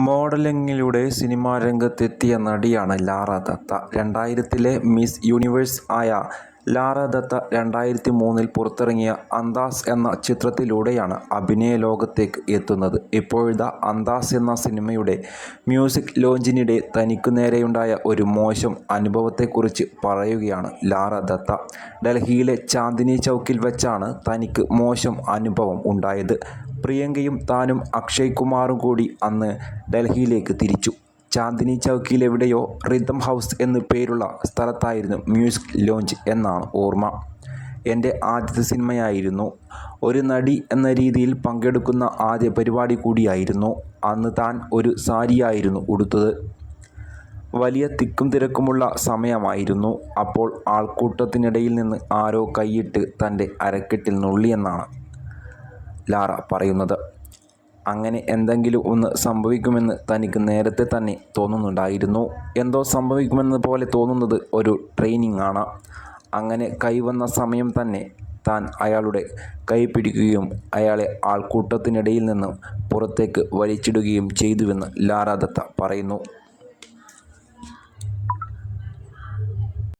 മോഡലിംഗിലൂടെ cinema രംഗത്തെത്തിയ നടിയാണ് ലാറ ദത്ത. രണ്ടായിരത്തിലെ Miss Universe ആയ ലാറ ദത്ത രണ്ടായിരത്തി മൂന്നിൽ പുറത്തിറങ്ങിയ അന്താസ് എന്ന ചിത്രത്തിലൂടെയാണ് അഭിനയ ലോകത്തേക്ക് എത്തുന്നത്. ഇപ്പോഴത്തെ അന്താസ് എന്ന സിനിമയുടെ മ്യൂസിക് ലോഞ്ചിനിടെ തനിക്കു നേരെയുണ്ടായ ഒരു മോശം അനുഭവത്തെക്കുറിച്ച് പറയുകയാണ് ലാറ ദത്ത. ഡൽഹിയിലെ ചാന്ദിനി ചൗക്കിൽ വെച്ചാണ് തനിക്ക് മോശം അനുഭവം ഉണ്ടായത്. പ്രിയങ്കയും താനും അക്ഷയ് കുമാറും കൂടി അന്ന് ഡൽഹിയിലേക്ക് തിരിച്ചു. ചാന്ദ്നി ചൗക്കിലെവിടെയോ റിതം ഹൗസ് എന്നു പേരുള്ള സ്ഥലത്തായിരുന്നു മ്യൂസിക് ലോഞ്ച് എന്നാണ് ഓർമ്മ. എന്റെ ആദ്യത്തെ സിനിമയായിരുന്നു. ഒരു നടി എന്ന രീതിയിൽ പങ്കെടുക്കുന്ന ആദ്യ പരിപാടി കൂടിയായിരുന്നു. അന്ന് താൻ ഒരു സാരിയായിരുന്നു ഉടുത്തത്. വലിയ തിക്കും തിരക്കുമുള്ള സമയമായിരുന്നു. അപ്പോൾ ആൾക്കൂട്ടത്തിനിടയിൽ നിന്ന് ആരോ കൈയിട്ട് തന്റെ അരക്കെട്ടിൽ നുള്ളിയെന്നാണ് ലാറ പറയുന്നത്. അങ്ങനെ എന്തെങ്കിലും ഒന്ന് സംഭവിക്കുമെന്ന് തനിക്ക് നേരത്തെ തന്നെ തോന്നുന്നുണ്ടായിരുന്നു. എന്തോ സംഭവിക്കുമെന്ന പോലെ തോന്നുന്നത് ഒരു ട്രെയിനിങ് ആണ് അങ്ങനെ കൈവന്ന സമയം തന്നെ താൻ അയാളുടെ കൈ പിടിക്കുകയും അയാളെ ആൾക്കൂട്ടത്തിനിടയിൽ നിന്ന് പുറത്തേക്ക് വലിച്ചിടുകയും ചെയ്തുവെന്ന് ലാരാദത്ത പറയുന്നു.